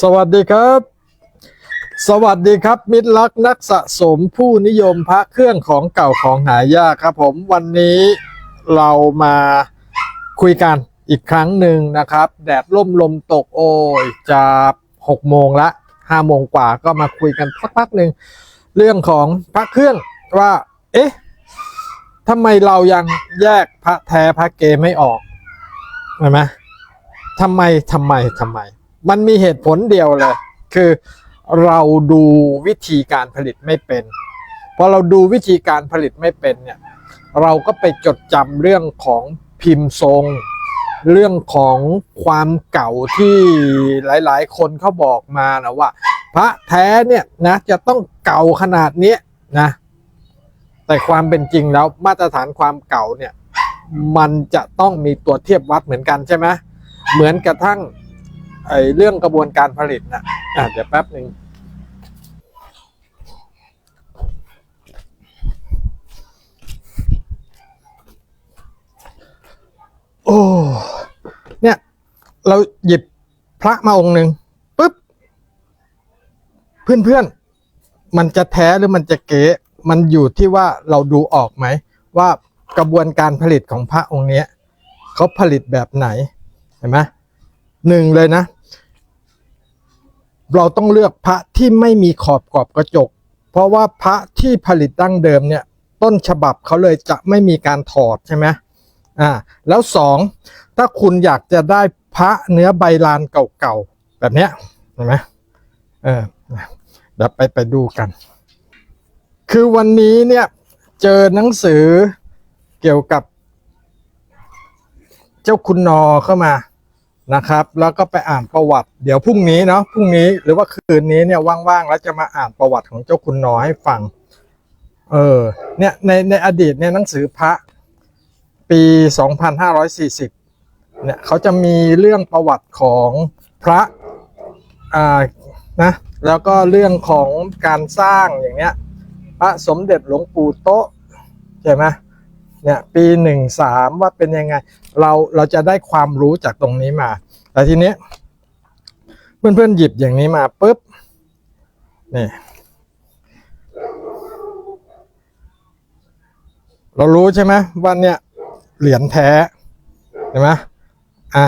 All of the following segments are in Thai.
สวัสดีครับ สวัสดีครับ มิตรรักนักสะสมผู้นิยมพระเครื่องของเก่าของหายากครับผมวันนี้เรามาคุยกันอีกครั้งหนึ่งนะครับ แดดล่มลมตกโอ้ยจะหกโมงละห้าโมงกว่าก็มาคุยกันสักพักหนึ่งเรื่องของพระเครื่องว่า เอ๊ะทำไมเรายังแยกพระแท้พระเกไม่ออกเห็นไหมทำไมทำไมทำไม มันมีเหตุผลเดียวเลย คือเราดูวิธีการผลิตไม่เป็นพอเราดูวิธีการผลิตไม่เป็นเนี่ยเราก็ไปจดจำเรื่องของพิมพ์ทรง เรื่องของความเก่าที่หลายๆ คนเขาบอกมานะว่า พระแท้เนี่ยนะจะต้องเก่าขนาดนี้นะแต่ความเป็นจริงแล้วมาตรฐานความเก่าเนี่ยมันจะต้องมีตัวเทียบวัดเหมือนกันใช่ไหมเหมือนกระทั่ง ไอ้เรื่องกระบวนการผลิตนะอะเดี๋ยวแป๊บหนึ่งโอ้เนี่ย เราหยิบพระมาองค์หนึ่งปุ๊บ เพื่อนๆมันจะแท้หรือมันจะเก๋มันอยู่ที่ว่าเราดูออกไหม ว่ากระบวนการผลิตของพระองค์เนี้ยเขาผลิตแบบไหน เห็นไหมหนึ่งเลยนะ เราต้องเลือกพระที่ไม่มีขอบกรอบกระจก เพราะว่าพระที่ผลิตดั้งเดิมเนี่ยต้นฉบับเขาเลยจะไม่มีการถอดใช่ไหมอ่าแล้วสองถ้าคุณอยากจะได้พระเนื้อใบลานเก่าๆแบบเนี้ยเห็นไหมเออเดี๋ยวไปไปดูกัน คือวันนี้เนี่ยเจอหนังสือเกี่ยวกับ เจ้าคุณนอเข้ามา นะครับ แล้วก็ไปอ่านประวัติ เดี๋ยวพรุ่งนี้เนาะพรุ่งนี้หรือว่าคืนนี้เนี่ยว่างๆแล้วจะมาอ่านประวัติของเจ้าคุณนอให้ฟัง เออ เนี่ยในในอดีตเนี่ยหนังสือพระปี 2540 เนี่ยเขาจะมีเรื่องประวัติของพระอ่านะแล้วก็เรื่องของการสร้างอย่างเงี้ยพระสมเด็จหลวงปู่โตใช่ไหม เนี่ยปีหนึ่งสามว่าเป็นยังไง เราเราจะได้ความรู้จากตรงนี้มา แต่ทีเนี้ยเพื่อนๆหยิบอย่างนี้มาปุ๊บนี่เรารู้ใช่ไหมว่าเนี่ยเหรียญแท้เห็นไหมอ่า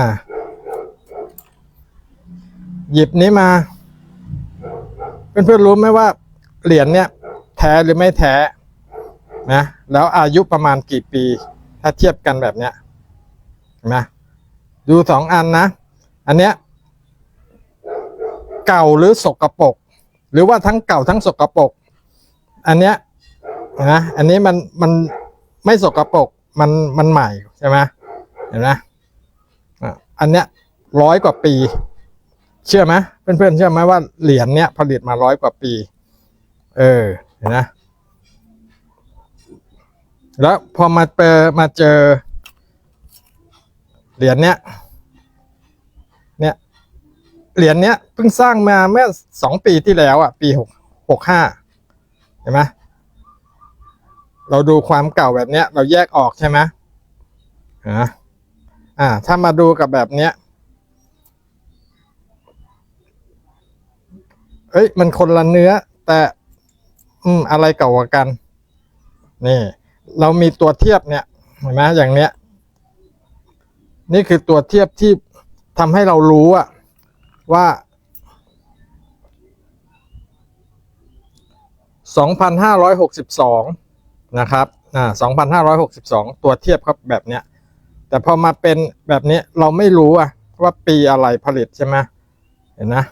หยิบนี้มาเพื่อนๆรู้ไหมว่าเหรียญเนี่ย แท้หรือไม่แท้นะ แล้วอายุประมาณกี่ปี ถ้าเทียบกันแบบเนี้ยเห็นไหมดูสองอันนะ อันเนี้ยเก่าหรือสกปรกหรือว่าทั้งเก่าทั้งสกปรกอันเนี้ยนะอันนี้มันมันไม่สกปรกมันมันใหม่ใช่ไหมเห็นไหมอันเนี้ยร้อยกว่าปี เชื่อไหมเพื่อนๆเชื่อไหมว่าเหรียญเนี้ยผลิตมาร้อยกว่าปี เออเห็นนะ แล้วพอมาเจอมาเจอ เหรียญเนี้ย เนี่ย เหรียญเนี้ยเพิ่งสร้างมาเมื่อสองปีที่แล้วอะ ปีหกหกห้าเห็นไหมเราดูความเก่าแบบเนี้ย เราแยกออกใช่ไหมอ่าอ่า ถ้ามาดูกับแบบเนี้ยเอ้ย มันคนละเนื้อ แต่ อืม อะไรเก่ากว่ากัน นี่ เรามีตัวเทียบเนี่ยเห็นไหมอย่างเนี้ย นี่คือตัวเทียบที่ทำให้เรารู้อะว่า 2,562 นะครับอ่า2,562 ตัวเทียบครับแบบเนี้ย แต่พอมาเป็นแบบนี้เราไม่รู้อะว่าปีอะไรผลิตใช่ไหมเห็นนะ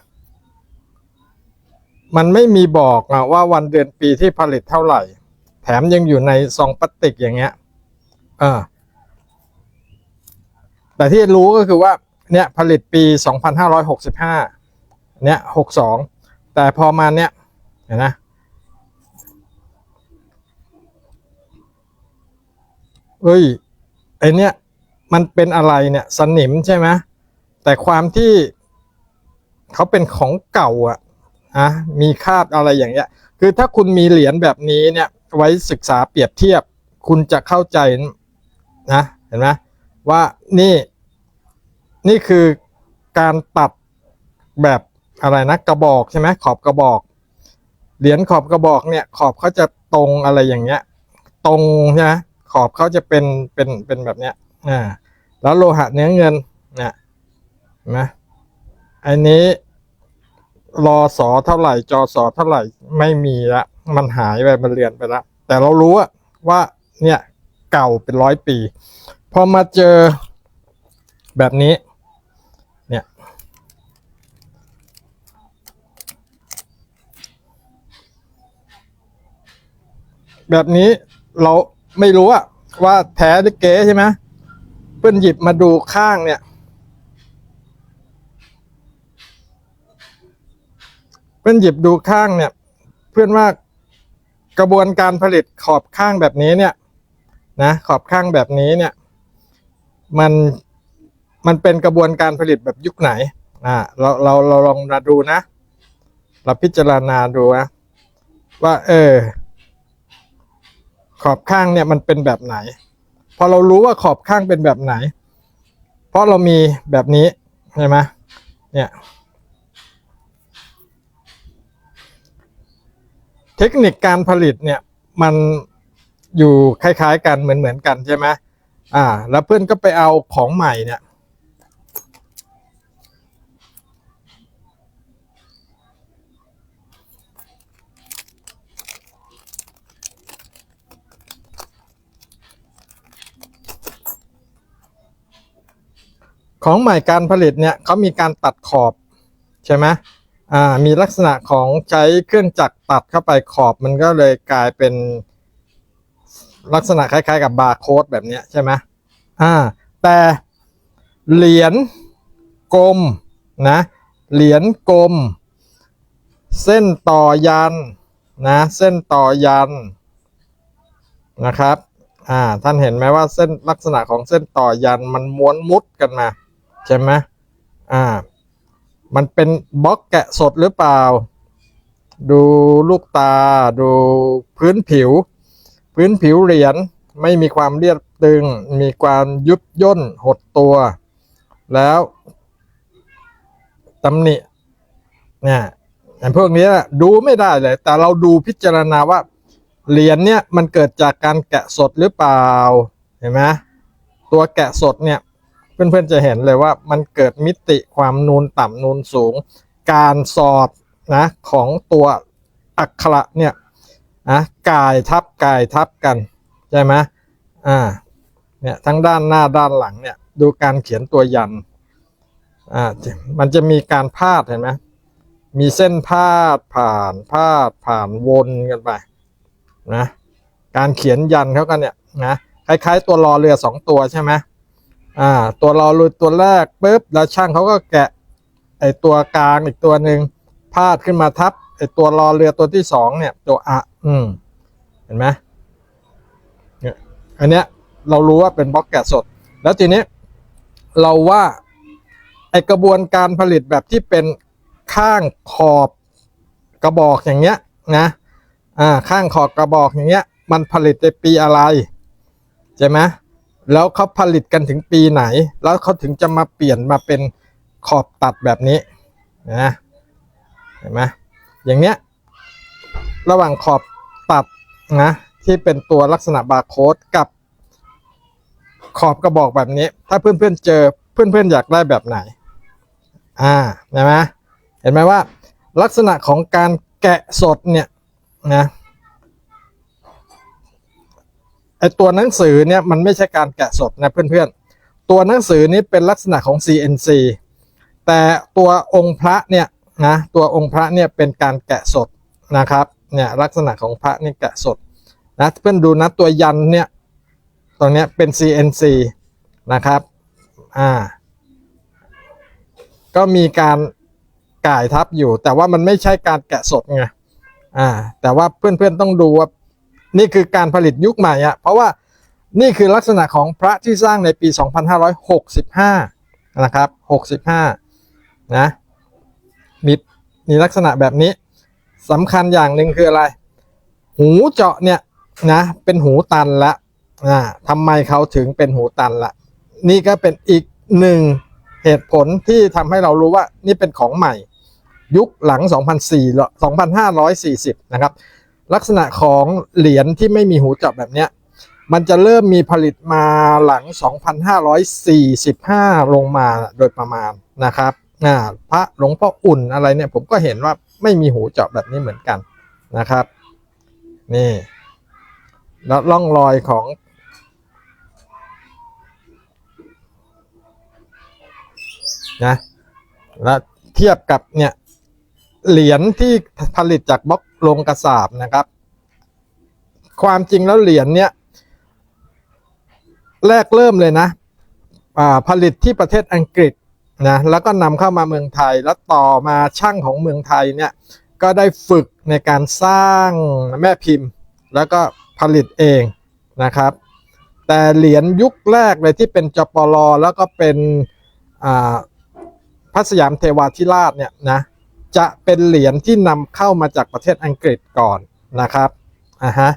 มันไม่มีบอกอะว่าวันเดือนปีที่ผลิตเท่าไหร่ แถมยังอยู่ในซองพลาสติกอย่างเงี้ยเออแต่ที่รู้ก็คือว่า เนี่ยผลิตปี 2565 เนี่ย 62 แต่พอมาเนี่ยเห็นนะเอ้ยไอเนี่ยมันเป็นอะไรเนี่ยสนิมใช่ไหมแต่ความที่เขาเป็นของเก่าอะอะมีคราบอะไรอย่างเงี้ย คือถ้าคุณมีเหรียญแบบนี้เนี่ย ไว้ศึกษาเปรียบเทียบ คุณจะเข้าใจนะเห็นไหมว่านี่นี่คือการตัดแบบอะไรนะกระบอกใช่ไหมขอบกระบอก เหรียญขอบกระบอกเนี่ย ขอบเขาจะตรงอะไรอย่างเงี้ย ตรงใช่ไหมขอบเขาจะเป็นเป็นเป็นแบบเนี้ยอ่าแล้วโลหะเนื้อเงินเนี่ยเห็นไหมอันนี้รอสอเท่าไหร่จอสอเท่าไหร่ไม่มีละ มันหายไปมันเลือนไปและแต่เรารู้ว่าเนี่ยเก่าเป็นร้อยปี พอมาเจอแบบนี้ เนี่ย แบบนี้เราไม่รู้อะว่าแท้หรือเก๊ใช่ไหมเพื่อนหยิบมาดูข้างเนี่ย เพื่อนหยิบดูข้างเนี่ย เพื่อนว่า กระบวนการผลิตขอบข้างแบบนี้เนี่ยนะขอบข้างแบบนี้เนี่ย มันมันเป็นกระบวนการผลิตแบบยุคไหนอ่าเราเราเราลองมาดูนะ เราพิจารณาดูนะว่า เออ ขอบข้างเนี่ยมันเป็นแบบไหน พอเรารู้ว่าขอบข้างเป็นแบบไหน เพราะเรามีแบบนี้ใช่ไหมเนี่ย ทคนิคการผลิตเนี่ยมันอยู่คล้ายๆกันเหมือนเหมือนๆกันใช่ไหมอ่า แล้วเพื่อนก็ไปเอาของใหม่เนี่ย ของใหม่การผลิตเนี่ยเขามีการตัดขอบใช่ไหม อ่ามีลักษณะของใช้เครื่องจักรตัดเข้าไปขอบมันก็เลยกลายเป็น ลักษณะคล้ายๆกับบาร์โค้ดแบบนี้ใช่ไหมอ่า แต่เหรียญกลมนะเหรียญกลม เส้นต่อยันนะเส้นต่อยันนะครับอ่าท่านเห็นไหมว่าเส้นลักษณะของเส้นต่อยันมันม้วนมุดกันมาใช่ไหมอ่า มันเป็นบล็อกแกะสดหรือเปล่า ดูลูกตา ดูพื้นผิว พื้นผิวเหรียญไม่มีความเรียบตึง มีความยุบย่นหดตัว แล้วตำหนิเนี่ยอันพวกนี้ดูไม่ได้เลย แต่เราดูพิจารณาว่า เหรียญเนี่ยมันเกิดจากการแกะสดหรือเปล่า เห็นไหมตัวแกะสดเนี่ย เพื่อนๆจะเห็นเลยว่ามันเกิดมิติความนูนต่ำนูนสูง การสอดนะของตัวอักขระเนี่ยนะกายทับกายทับกันใช่ไหมอ่าเนี่ยทั้งด้านหน้าด้านหลังเนี่ยดูการเขียนตัวยันอ่ามันจะมีการพาดเห็นไหมมีเส้นพาดผ่านพาดผ่านวนกันไปนะการเขียนยันเขากันเนี่ยนะคล้ายๆตัวรอเรือสองตัวใช่ไหม อ่า ตัวรอรุดตัวแรกปุ๊บแล้วช่างเขาก็แกะ ไอตัวกลางอีกตัวหนึ่งพาดขึ้นมาทับไอตัวรอเรือตัวที่สองเนี่ยตัวอะ อืม เห็นไหมเนี่ยอันเนี้ยเรารู้ว่าเป็นบล็อกแกะสด แล้วทีนี้เราว่าไอกระบวนการผลิตแบบที่เป็นข้างขอบกระบอกอย่างเงี้ยนะอ่าข้างขอบกระบอกอย่างเงี้ย มันผลิตในปีอะไรใช่ไหม แล้วเขาผลิตกันถึงปีไหน แล้วเขาถึงจะมาเปลี่ยนมาเป็นขอบตัดแบบนี้นะเห็นไหมอย่างเนี้ยระหว่างขอบตัดนะที่เป็นตัวลักษณะบาร์โค้ดกับขอบกระบอกแบบนี้ ถ้าเพื่อนๆเจอเพื่อนๆอยากได้แบบไหน อ่าเห็นไหมเห็นไหมว่า ลักษณะของการแกะสดเนี่ยนะ ไอตัวหนังสือเนี่ยมันไม่ใช่การแกะสดนะเพื่อนๆ ตัวหนังสือนี้เป็นลักษณะของ CNC แต่ตัวองค์พระเนี่ยนะตัวองค์พระเนี่ยเป็นการแกะสดนะครับเนี่ยลักษณะของพระนี่แกะสดนะเพื่อนดูนะตัวยันเนี่ยตรงเนี้ยเป็น CNC นะครับอ่าก็มีการก่ายทับอยู่ แต่ว่ามันไม่ใช่การแกะสดไงอ่าแต่ว่าเพื่อนๆต้องดูว่า นี่คือการผลิตยุคใหม่อะเพราะว่านี่คือลักษณะของพระที่สร้างในปี 2565 นะครับ 65 นะ มีมีลักษณะแบบนี้สำคัญอย่างหนึ่งคืออะไร หูเจาะเนี่ยนะ เป็นหูตันละอ่าทำไมเขาถึงเป็นหูตันละ นี่ก็เป็นอีกหนึ่งเหตุผลที่ทำให้เรารู้ว่านี่เป็นของใหม่ ยุคหลัง2004 2540 นะครับ ลักษณะของเหรียญที่ไม่มีหูจาะแบบเนี้ยมันจะเริ่มมีผลิตมาหลัง 2,545 ลงมาโดยประมาณนะครับพระหลวงพ่ออุ่นอะไรเนี่ยผมก็เห็นว่าไม่มีหูเจาะแบบนี้เหมือนกันนะครับ นี่ แล้วร่องรอยของ นะ แล้วเทียบกับเนี่ย เหรียญที่ผลิตจากบล็อก ลงกระสาบนะครับ ความจริงแล้วเหรียญเนี่ยแรกเริ่มเลยนะผลิตที่ประเทศอังกฤษนะแล้วก็นำเข้ามาเมืองไทยแล้วต่อมาช่างของเมืองไทยเนี่ยก็ได้ฝึกในการสร้างแม่พิมพ์ แล้วก็ผลิตเองนะครับ แต่เหรียญยุคแรกเลยที่เป็นจปลแล้วก็เป็นพระสยามเทวาธิราชเนี่ยนะ จะเป็นเหรียญที่นำเข้ามาจากประเทศอังกฤษก่อนนะครับอ่าฮะ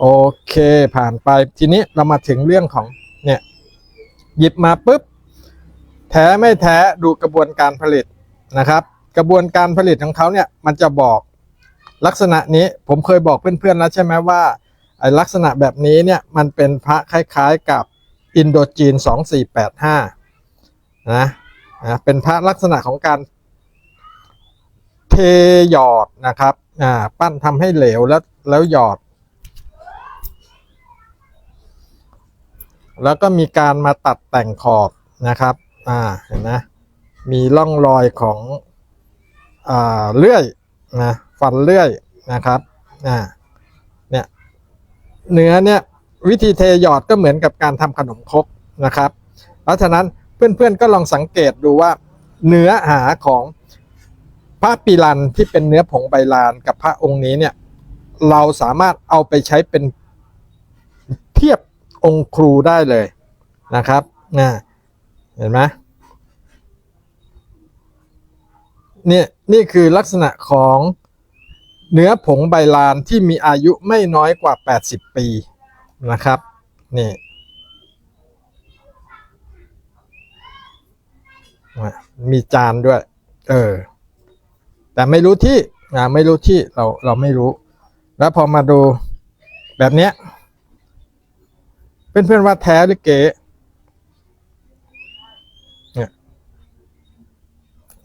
โอเคผ่านไปทีนี้เรามาถึงเรื่องของเนี่ยหยิบมาปุ๊บแท้ไม่แท้ดูกระบวนการผลิตนะครับ กระบวนการผลิตของเขาเนี่ยมันจะบอกลักษณะนี้ผมเคยบอกเพื่อนๆแล้วใช่ไหมว่าไอ้ลักษณะแบบนี้เนี่ยมันเป็นพระคล้ายๆกับอินโดจีน 2485นะนะเป็นพระลักษณะของการ เทหยอดนะครับอ่าปั้นทำให้เหลวแล้วแล้วหยอด แล้วก็มีการมาตัดแต่งขอบนะครับอ่าเห็นไหมมีร่องรอยของอ่าเลื่อยนะฟันเลื่อยนะครับอ่าเนี่ยเนื้อเนี่ยวิธีเทหยอดก็เหมือนกับการทำขนมครกนะครับ เพราะฉะนั้นเพื่อนๆก็ลองสังเกตดูว่าเนื้อหาของ พระปีรันที่เป็นเนื้อผงใบลานกับพระองค์นี้เนี่ย เราสามารถเอาไปใช้เป็นเทียบองค์ครูได้เลยนะครับนะเห็นไหมเนี่ยนี่คือลักษณะของเนื้อผงใบลานที่มีอายุไม่น้อยกว่า 80 ปีนะครับนี่มีจานด้วย เออ แต่ไม่รู้ที่ไม่รู้ที่เราเราไม่รู้ แล้วพอมาดูแบบเนี้ยเพื่อนๆว่าแท้หรือเก๋เนี่ย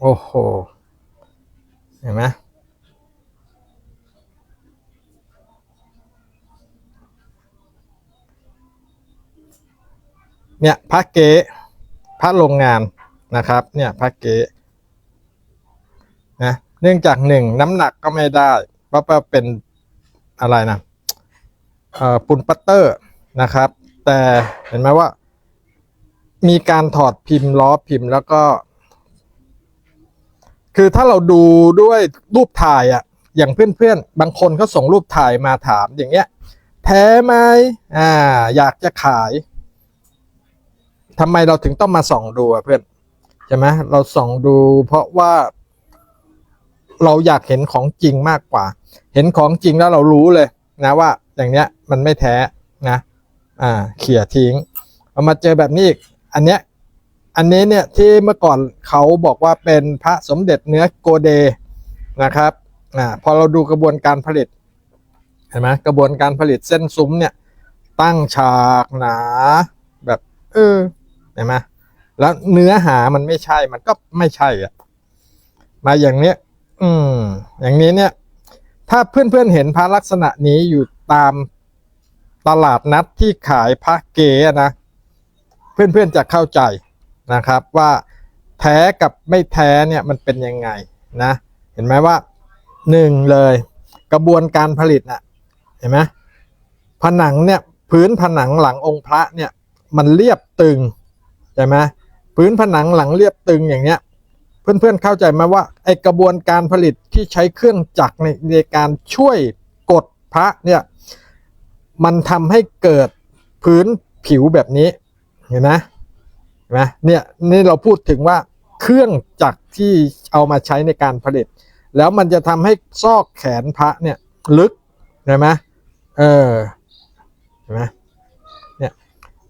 โอ้โหเห็นไหมเนี่ยพระเก๋พระโรงงานนะครับ เนี่ยพระเก๋ เนื่องจากหนึ่งน้ำหนักก็ไม่ได้เพราะว่าเป็นอะไรนะเอ่อปุนปัตเตอร์นะครับ แต่เห็นไหมว่า มีการถอดพิมพ์ล้อพิมพ์แล้วก็ คือถ้าเราดูด้วยรูปถ่ายอะอย่างเพื่อนๆ บางคนก็ส่งรูปถ่ายมาถามอย่างเงี้ย แท้ไหมอ่า อยากจะขายทำไมเราถึงต้องมาส่องดูอะเพื่อนใช่ไหมเราส่องดูเพราะว่า เราอยากเห็นของจริงมากกว่า เห็นของจริงแล้วเรารู้เลยนะว่าอย่างเนี้ยมันไม่แท้นะอ่าเขี่ยทิ้งเอามาเจอแบบนี้อีกอันเนี้ยอันนี้เนี่ยที่เมื่อก่อนเขาบอกว่าเป็นพระสมเด็จเนื้อโกเดนะครับอ่าพอเราดูกระบวนการผลิตเห็นไหมกระบวนการผลิตเส้นซุ้มเนี่ยตั้งฉากหนาแบบเออเห็นไหมแล้วเนื้อหามันไม่ใช่มันก็ไม่ใช่อะมาอย่างเนี้ย อืม อย่างนี้เนี่ย ถ้าเพื่อนๆเห็นพระลักษณะนี้อยู่ตามตลาดนัดที่ขายพระเก๋อะนะ เพื่อนๆจะเข้าใจนะครับ ว่าแท้กับไม่แท้เนี่ยมันเป็นยังไงนะ เห็นไหมว่าหนึ่งเลยกระบวนการผลิตนะเห็นไหมผนังเนี่ยพื้นผนังหลังองค์พระเนี่ย มันเรียบตึงใช่ไหมพื้นผนังหลังเรียบตึงอย่างเนี้ย เพื่อนๆเข้าใจไหมว่าไอกระบวนการผลิตที่ใช้เครื่องจักรในในการช่วยกดพระเนี่ยมันทำให้เกิดพื้นผิวแบบนี้เห็นไหมเห็นไหมเนี่ยนี่เราพูดถึงว่าเครื่องจักรที่เอามาใช้ในการผลิต แล้วมันจะทำให้ซอกแขนพระเนี่ยลึกเห็นไหมเออเห็นไหมเนี่ย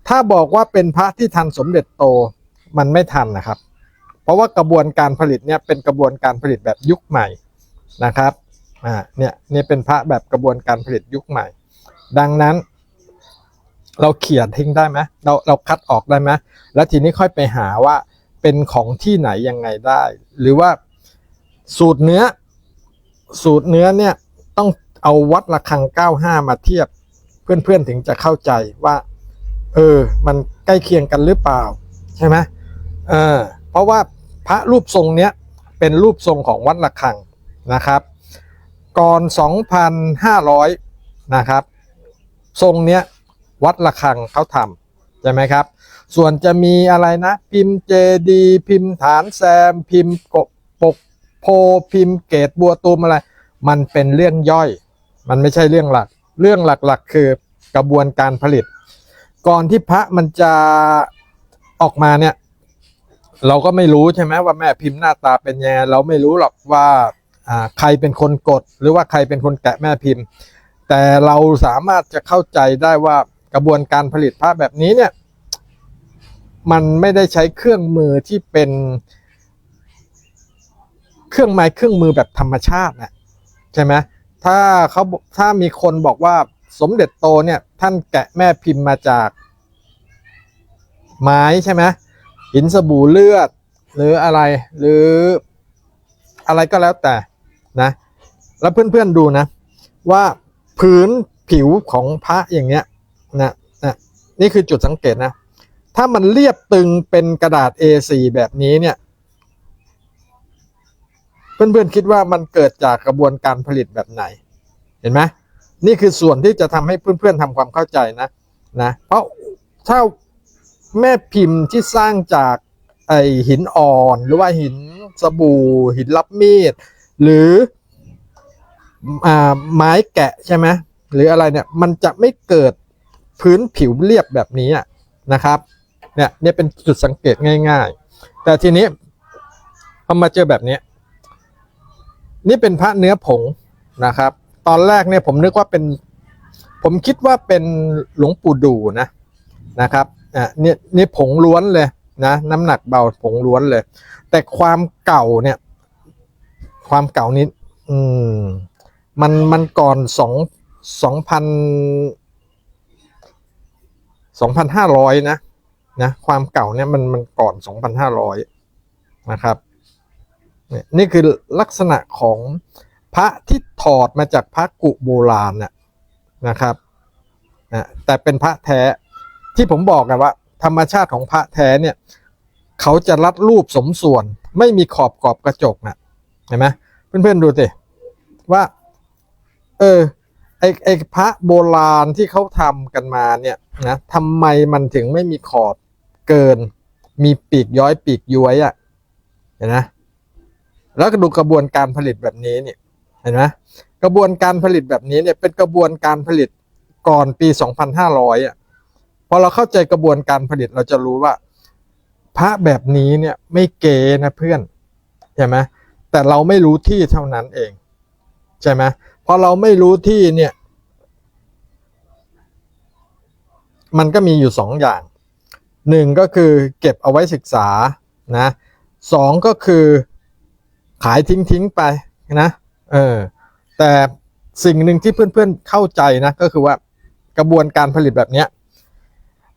ถ้าบอกว่าเป็นพระที่ทันสมเด็จโตมันไม่ทันนะครับ เพราะว่ากระบวนการผลิตเนี่ยเป็นกระบวนการผลิตแบบยุคใหม่นะครับอ่าเนี่ยเนี่ยเป็นพระแบบกระบวนการผลิตยุคใหม่ ดังนั้น เราเขียนทิ้งได้ไหมเราเราคัดออกได้ไหมแล้วทีนี้ค่อยไปหาว่าเป็นของที่ไหนยังไงได้ หรือว่าสูตรเนื้อ สูตรเนื้อเนี่ยต้องเอาวัดระฆัง 95 มาเทียบ เพื่อนๆถึงจะเข้าใจว่า เออ มันใกล้เคียงกันหรือเปล่า ใช่ไหมเออเพราะว่า พระรูปทรงเนี้ยเป็นรูปทรงของวัดระฆังนะครับ ก่อน 2,500 นะครับ ทรงเนี้ยวัดระฆังเขาทำใช่ไหมครับ ส่วนจะมีอะไรนะ พิมพ์เจดีพิมพ์ฐานแซม พิมพ์กบปกโพพิมพ์เกตบัวตูมอะไร มันเป็นเรื่องย่อย มันไม่ใช่เรื่องหลัก เรื่องหลักๆ คือกระบวนการผลิต ก่อนที่พระมันจะออกมาเนี่ย เราก็ไม่รู้ใช่ไหมว่าแม่พิมพ์หน้าตาเป็นยังไงเราไม่รู้หรอกว่าใครเป็นคนกด หรือว่าใครเป็นคนแกะแม่พิมพ์ แต่เราสามารถจะเข้าใจได้ว่ากระบวนการผลิตพระแบบนี้เนี่ย มันไม่ได้ใช้เครื่องมือที่เป็น เครื่องไม้เครื่องมือแบบธรรมชาตินะใช่ไหมถ้าเขาถ้ามีคนบอกว่าสมเด็จโตเนี่ย ท่านแกะแม่พิมพ์มาจาก ไม้ใช่ไหม หินสบู่เลือด หรืออะไรหรืออะไรก็แล้วแต่นะ แล้วเพื่อนๆดูนะ ว่าพื้นผิวของพระอย่างเงี้ยนะนะนี่คือจุดสังเกตนะ ถ้ามันเรียบตึงเป็นกระดาษ A4 แบบนี้เนี่ย เพื่อนๆคิดว่ามันเกิดจากกระบวนการผลิตแบบไหน เห็นไหมนี่คือส่วนที่จะทำให้เพื่อนๆทำความเข้าใจนะนะ เพราะถ้า แม่พิมพ์ที่สร้างจากไอหินอ่อน หรือว่าหินสบู่ หินรับมีด หรืออ่าไม้แกะใช่ไหมหรืออะไรเนี่ยมันจะไม่เกิดพื้นผิวเรียบแบบนี้นะครับเนี่ยเนี่ยเป็นจุดสังเกตง่าย ๆ แต่ทีนี้พอมาเจอแบบนี้ นี่เป็นพระเนื้อผงนะครับ ตอนแรกเนี่ยผมนึกว่าเป็น ผมคิดว่าเป็นหลวงปู่ดูนะนะครับ อะเนี่ยนี่ผงล้วนเลยนะน้ำหนักเบาผงล้วนเลย แต่ความเก่าเนี่ย ความเก่านี้อืมมันมันก่อนสองสองพันสองพันห้าร้อยนะนะความเก่าเนี่ยมันมันก่อนสองพันห้าร้อยนะครับเนี่ยนี่คือลักษณะของพระที่ถอดมาจากพระกุโบราณน่ะนะครับนะแต่เป็นพระแท้ ที่ผมบอกกันว่า ธรรมชาติของพระแท้เนี่ยเขาจะรัดรูปสมส่วน ไม่มีขอบกรอบกระจกนะเห็นไหมเพื่อนๆดูสิว่า เออไอไอพระโบราณที่เขาทำกันมาเนี่ยนะทำไมมันถึงไม่มีขอบเกิน มีปีกย้อยปีกย้วยอะ่ะเห็นไหมแล้วก็ดูกระบวนการผลิตแบบนี้เนี่ยเห็นไหมกระบวนการผลิตแบบนี้เนี่ยเป็นกระบวนการผลิตก่อนปี 2500อะ พอเราเข้าใจกระบวนการผลิตเราจะรู้ว่า พระแบบนี้เนี่ยไม่เก๋นะเพื่อนใช่ไหมแต่เราไม่รู้ที่เท่านั้นเองใช่ไหมพอเราไม่รู้ที่เนี่ย มันก็มีอยู่สองอย่างหนึ่งก็คือเก็บเอาไว้ศึกษานะสองก็คือขายทิ้งทิ้งไปนะเออแต่สิ่งหนึ่งที่เพื่อนๆเข้าใจนะก็คือว่ากระบวนการผลิตแบบเนี้ย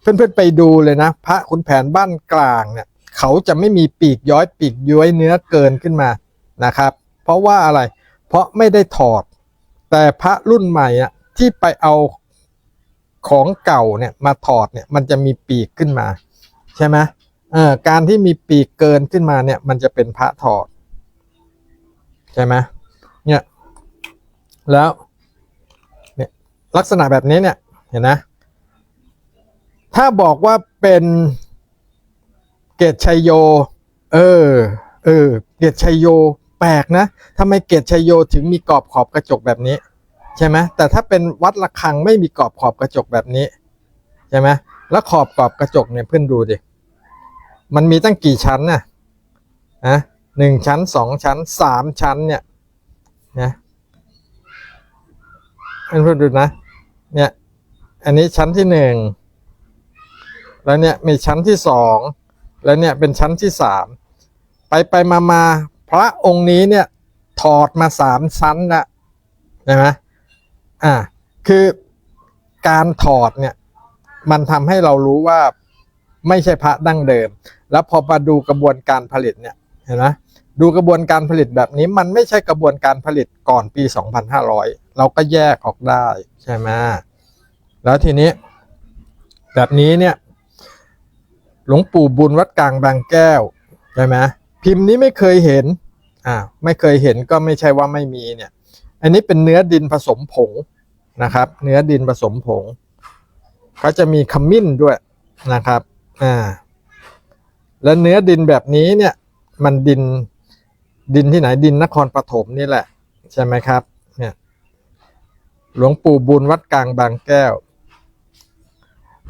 เพื่อนๆไปดูเลยนะ พระขุนแผนบ้านกลางเนี่ย เขาจะไม่มีปีกย้อยปีกย้อยเนื้อเกินขึ้นมานะครับ เพราะว่าอะไร เพราะไม่ได้ถอด แต่พระรุ่นใหม่อะที่ไปเอาของเก่าเนี่ยมาถอดเนี่ยมันจะมีปีกขึ้นมา ใช่ไหมเออการที่มีปีกเกินขึ้นมาเนี่ย มันจะเป็นพระถอด ใช่ไหมเนี่ย แล้ว เนี่ยลักษณะแบบนี้เนี่ย เห็นนะ ถ้าบอกว่าเป็นเกตชัยโย เออ เออ เกตชัยโย แปลกนะทำไมเกตชัยโยถึงมีกรอบขอบกระจกแบบนี้ ใช่ไหมแต่ถ้าเป็นวัดระฆังไม่มีกรอบขอบกระจกแบบนี้ ใช่ไหมแล้วขอบกรอบกระจกเนี่ยเพื่อนดูดิ มันมีตั้งกี่ชั้นน่ะนะหนึ่งชั้นสองชั้นสามชั้นเนี่ยนะเพื่อนดูนะ เนี่ย อันนี้ชั้นที่หนึ่ง แล้วเนี่ยมีชั้นที่สองแล้วเนี่ยเป็นชั้นที่สามไปไปมามาพระองค์นี้เนี่ยถอดมาสามชั้นละใช่ไหมอ่าคือการถอดเนี่ยมันทำให้เรารู้ว่าไม่ใช่พระดั้งเดิม แล้วพอมาดูกระบวนการผลิตเนี่ยเห็นไหมดูกระบวนการผลิตแบบนี้มันไม่ใช่กระบวนการผลิตก่อนปี 2500 เราก็แยกออกได้ใช่ไหมแล้วทีนี้ แบบนี้เนี่ย หลวงปู่บุญวัดกลางบางแก้วใช่ไหมพิมพ์นี้ไม่เคยเห็นอ่าไม่เคยเห็นก็ไม่ใช่ว่าไม่มีเนี่ย อันนี้เป็นเนื้อดินผสมผงนะครับ เนื้อดินผสมผงเขาจะมีขมิ้นด้วยนะครับอ่าแล้วเนื้อดินแบบนี้เนี่ยมันดินดินที่ไหนดินนครปฐมนี่แหละ ใช่ไหมครับเนี่ยหลวงปู่บุญวัดกลางบางแก้ว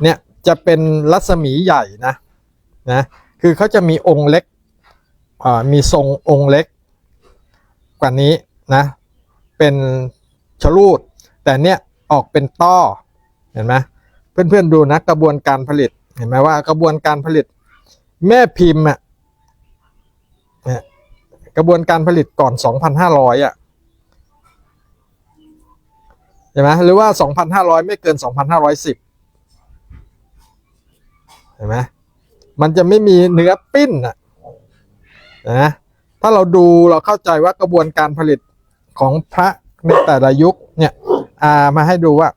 เนี่ยจะเป็นรัศมีใหญ่นะ นะคือเขาจะมีองค์เล็กมีทรงองค์เล็กกว่านี้นะเป็นชลูด แต่เนี่ยออกเป็นต้อเห็นไหมเพื่อนๆดูนะกระบวนการผลิตเห็นไหมว่ากระบวนการผลิตแม่พิมพ์อะเนี่ยกระบวนการผลิตก่อน 2,500 อะเห็นไหมหรือว่า 2,500 ไม่เกิน 2,510 เห็นไหม มันจะไม่มีเนื้อปิ้นอะนะถ้าเราดูเราเข้าใจว่ากระบวนการผลิตของพระในแต่ละยุคเนี่ยอามาให้ดูว่า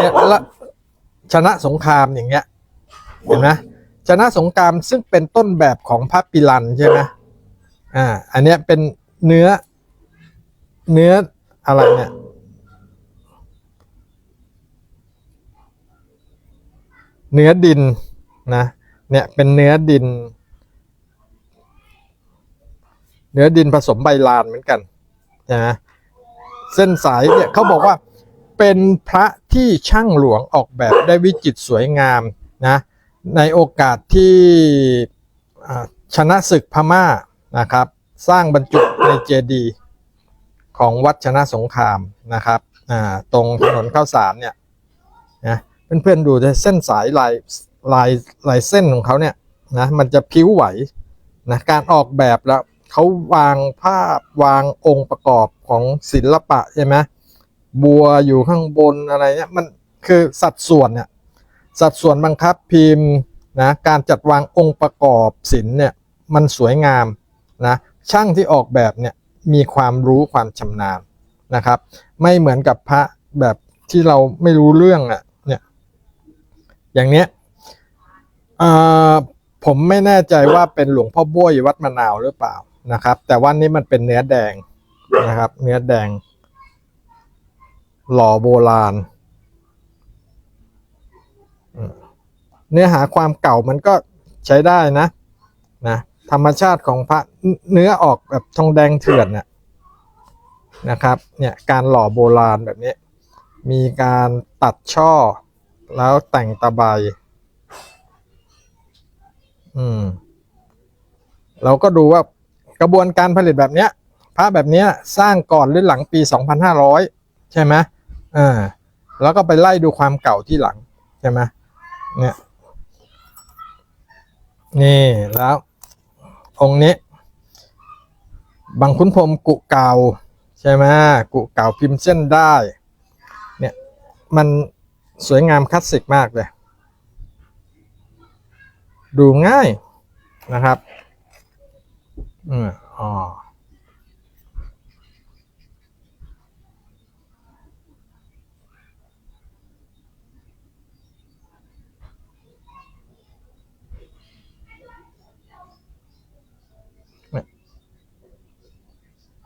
เนี่ยละชนะสงครามอย่างเงี้ยเห็นไหมชนะสงครามซึ่งเป็นต้นแบบของพระปิลันใช่ไหมอ่า อันเนี้ยเป็นเนื้อ เนื้ออะไรเนี่ยเนื้อดินนะ เนี่ยเป็นเนื้อดิน เนื้อดินผสมใบลานเหมือนกันนะเส้นสายเนี่ยเขาบอกว่าเป็นพระที่ช่างหลวงออกแบบได้วิจิตรสวยงามนะในโอกาสที่ชนะศึกพม่านะครับ สร้างบรรจุในเจดีย์ของวัดชนะสงครามนะครับตรงถนนข้าวสารเนี่ยนะเพื่อนๆดูเส้นสายลาย ลายลายเส้นของเขาเนี่ยนะมันจะพิ้วไหวนะการออกแบบแล้วเขาวางภาพวางองค์ประกอบของศิลปะใช่ไหมบัวอยู่ข้างบนอะไรเนี่ยมันคือสัดส่วนเนี่ยสัดส่วนบังคับพิมพ์นะการจัดวางองค์ประกอบศิลป์เนี่ยมันสวยงามนะช่างที่ออกแบบเนี่ยมีความรู้ความชำนาญนะครับ ไม่เหมือนกับพระแบบที่เราไม่รู้เรื่องอะ่ะเนี่ยอย่างเนี้ย อ่อผมไม่แน่ใจว่าเป็นหลวงพ่อบ้วยวัดมะนาวหรือเปล่านะครับ แต่ว่านี่มันเป็นเนื้อแดงนะครับ เนื้อแดง หล่อโบราณ เนื้อหาความเก่ามันก็ใช้ได้นะนะธรรมชาติของพระเนื้อออกแบบทองแดงเถื่อนเนี่ยนะครับ เนี่ยการหล่อโบราณแบบนี้ มีการตัดช่อแล้วแต่งตะไบ อืม เราก็ดูว่ากระบวนการผลิตแบบเนี้ยพระแบบเนี้ยสร้างก่อนหรือหลังปี2500ใช่ไหมอ่าแล้วก็ไปไล่ดูความเก่าที่หลังใช่ไหมเนี่ย นี่แล้วองค์นี้ บางคุณพรมกุเก่า ใช่ไหมกุเก่าพิมพ์เส้นได้ เนี่ย มันสวยงามคลาสสิกมากเลย ดูง่ายนะครับอืมอ๋อ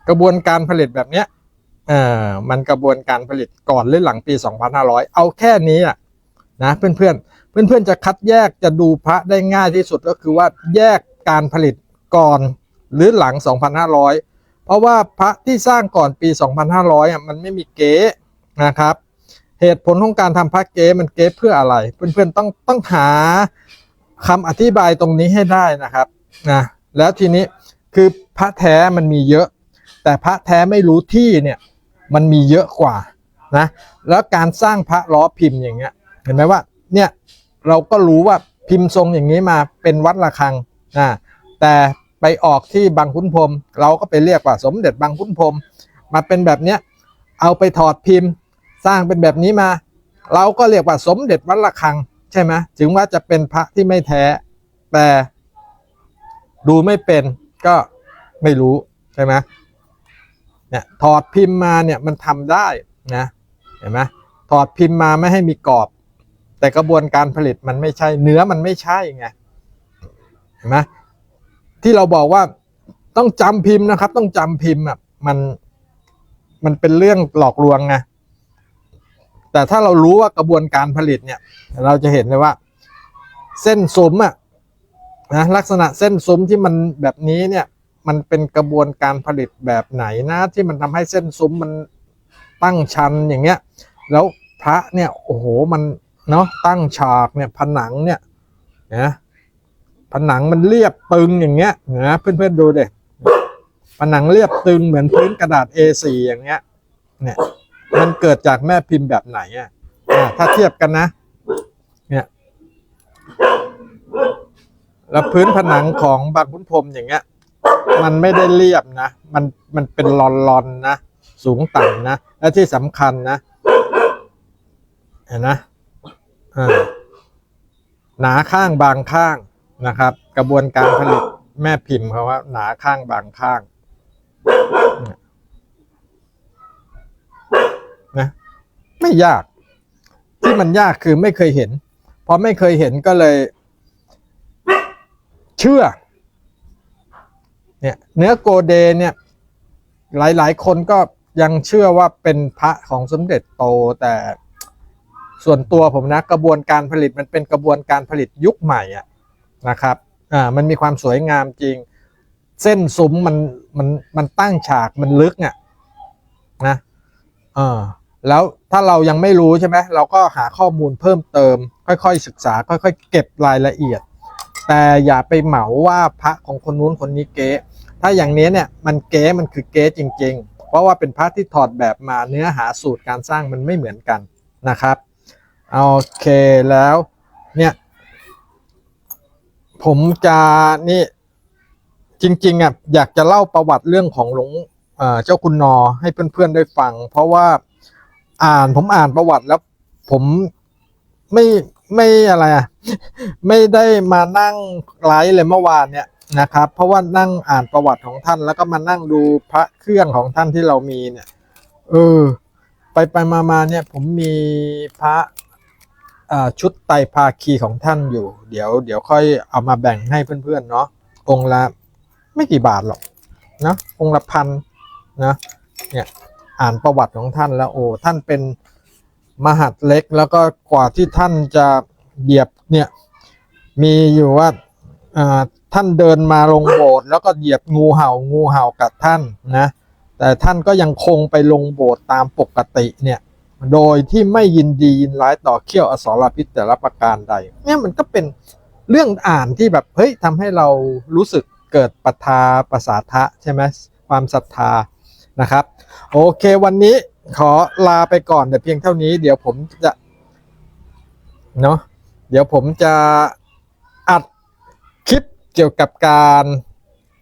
กระบวนการผลิตแบบเนี้ยเอ่อมันกระบวนการผลิตก่อนหรือหลังปี 2500 เอาแค่นี้อะนะเพื่อนเพื่อน เพื่อนเพื่อนๆจะคัดแยกจะดูพระได้ง่ายที่สุดก็คือว่าแยกการผลิตก่อนหรือหลัง 2,500 เพราะว่าพระที่สร้างก่อนปี 2,500อะมันไม่มีเก๊นะครับ เหตุผลของการทำพระเก๊มันเก๊เพื่ออะไร เพื่อนๆต้องต้องหาคำอธิบายตรงนี้ให้ได้นะครับนะแล้วทีนี้คือพระแท้มันมีเยอะ แต่พระแท้ไม่รู้ที่เนี่ยมันมีเยอะกว่านะแล้วการสร้างพระล้อพิมพ์อย่างเงี้ยเห็นไหมว่าเนี่ย เราก็รู้ว่าพิมพ์ทรงอย่างนี้มาเป็นวัดระฆังนะแต่ไปออกที่บางขุนพรมเราก็ไปเรียกว่าสมเด็จบางขุนพรมมาเป็นแบบเนี้ยเอาไปถอดพิมพ์สร้างเป็นแบบนี้มา เราก็เรียกว่าสมเด็จวัดระฆังใช่ไหมถึงว่าจะเป็นพระที่ไม่แท้แต่ดูไม่เป็นก็ไม่รู้ใช่ไหมเนี่ยถอดพิมพ์มาเนี่ยมันทำได้นะเห็นไหมถอดพิมพ์มาไม่ให้มีกรอบ แต่กระบวนการผลิตมันไม่ใช่ เนื้อมันไม่ใช่ไงเห็นไหมที่เราบอกว่าต้องจำพิมพ์นะครับ ต้องจำพิมพ์อะมันมันเป็นเรื่องหลอกลวงไงแต่ถ้าเรารู้ว่ากระบวนการผลิตเนี่ย เราจะเห็นเลยว่า เส้นซุ้มอะนะลักษณะเส้นซุ้มที่มันแบบนี้เนี่ยมันเป็นกระบวนการผลิตแบบไหนนะที่มันทำให้เส้นซุ้มมันตั้งชันอย่างเงี้ย แล้วพระเนี่ยโอ้โหมัน เนาะตั้งฉากเนี่ยผนังเนี่ยนะผนังมันเรียบตึงอย่างเงี้ยนะเพื่อนๆดูเด็ผนังเรียบตึงเหมือนพื้นกระดาษ A4 อย่างเงี้ย เนี่ย มันเกิดจากแม่พิมพ์แบบไหนอะถ้าเทียบกันนะ เนี่ยแล้วพื้นผนังของบางขุนพรมอย่างเงี้ย มันไม่ได้เรียบนะ มันมันเป็นลอนๆนนะ สูงต่ำนะ และที่สำคัญนะ เห็นนะ หนาข้างบางข้างนะครับ กระบวนการผลิตแม่พิมพ์เขาว่า หนาข้างบางข้างนะไม่ยาก ที่มันยากคือไม่เคยเห็นพอไม่เคยเห็นก็เลย เชื่อ เนี่ยเนื้อโกเดเนี่ย หลาย ๆ คนก็ยังเชื่อว่าเป็นพระของสมเด็จโตแต่ ส่วนตัวผมนะกระบวนการผลิตมันเป็นกระบวนการผลิตยุคใหม่อะนะครับอ่ามันมีความสวยงามจริง เส้นซุ้มมันมันมันตั้งฉากมันลึกอะนะเออแล้วถ้าเรายังไม่รู้ใช่ไหมเราก็หาข้อมูลเพิ่มเติม ค่อยๆศึกษา ค่อยๆ เก็บรายละเอียด แต่อย่าไปเหมาว่าพระของคนนู้นคนนี้เก๊ถ้าอย่างนี้เนี่ยมันเก๊มันคือเก๊จริง ๆ เพราะว่าเป็นพระที่ถอดแบบมาเนื้อหาสูตรการสร้างมันไม่เหมือนกันนะครับ โอเคแล้ว เนี่ย ผมจะนี่ จริง ๆอะอยากจะเล่าประวัติเรื่องของหลวงเจ้าคุณนอให้เพื่อนๆได้ฟัง เพราะว่าอ่านผมอ่านประวัติแล้ว ผมไม่ไม่อะไรอะไม่ได้มานั่งไลฟ์เลยเมื่อวานเนี่ยนะครับ เพราะว่านั่งอ่านประวัติของท่าน แล้วก็มานั่งดูพระเครื่องของท่านที่เรามีเนี่ย เออ ไปไปมามาเนี่ย ผมมีพระ ชุดไตภาคีของท่านอยู่ เดี๋ยวเดี๋ยวค่อยเอามาแบ่งให้เพื่อนๆเนาะองค์ละไม่กี่บาทหรอกนะองค์ละพันนะเนี่ยอ่านประวัติของท่านแล้วโอ้ท่านเป็นมหัดเล็กแล้วก็กว่าที่ท่านจะเหยียบเนี่ยมีอยู่ว่าอ่าท่านเดินมาลงโบสถ์แล้วก็เหยียบงูเห่างูเห่ากัดท่านนะแต่ท่านก็ยังคงไปลงโบสถ์ตามปกติเนี่ย โดยที่ไม่ยินดียินร้ายต่อเขี้ยวอสรพิษแต่ละประการใด เนี่ยมันก็เป็นเรื่องอ่านที่แบบเฮ้ยทำให้เรารู้สึกเกิดปัทาประสาทะใช่ไหมความศรัทธานะครับ โอเควันนี้ขอลาไปก่อนแต่เพียงเท่านี้ เดี๋ยวผมจะเนาะเดี๋ยวผมจะอัดคลิปเกี่ยวกับการ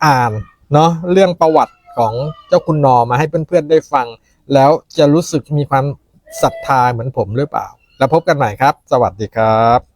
อ่านเนาะเรื่องประวัติของเจ้าคุณนอมาให้เพื่อนๆได้ฟัง แล้วจะรู้สึกมีความ ศรัทธาเหมือนผมหรือเปล่า แล้วพบกันใหม่ครับ สวัสดีครับ